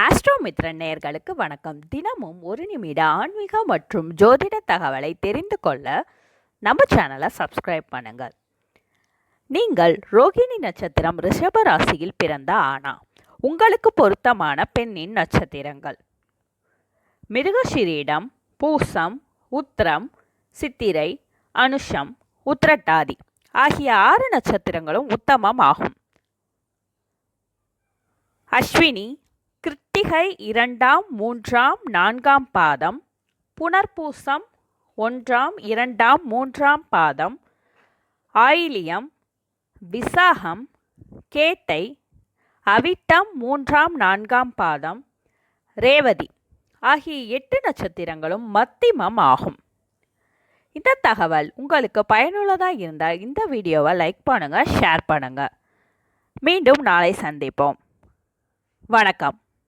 ஆஸ்ட்ரோமித்ரன் நேயர்களுக்கு வணக்கம். தினமும் ஒரு நிமிட ஆன்மீக மற்றும் ஜோதிட தகவலை தெரிந்து கொள்ள நம்ம சேனலை சப்ஸ்கிரைப் பண்ணுங்கள். நீங்கள் ரோகிணி நட்சத்திரம் ரிஷப ராசியில் பிறந்த ஆனா உங்களுக்கு பொருத்தமான பெண்ணின் நட்சத்திரங்கள். மிருகஷிரீடம் பூசம் உத்திரம் சித்திரை அனுஷம் உத்திரட்டாதி ஆகிய ஆறு நட்சத்திரங்களும் உத்தமம் ஆகும். அஸ்வினி கிருத்திகை இரண்டாம் மூன்றாம் நான்காம் பாதம் புனர்பூசம் ஒன்றாம் இரண்டாம் மூன்றாம் பாதம் ஆயிலியம் விசாகம் கேட்டை அவிட்டம் மூன்றாம் நான்காம் பாதம் ரேவதி ஆகிய எட்டு நட்சத்திரங்களும் மத்திமம் ஆகும். இந்த தகவல் உங்களுக்கு பயனுள்ளதாக இருந்தால் இந்த வீடியோவை லைக் பண்ணுங்கள் ஷேர் பண்ணுங்கள் மீண்டும் நாளை சந்திப்போம். வணக்கம்.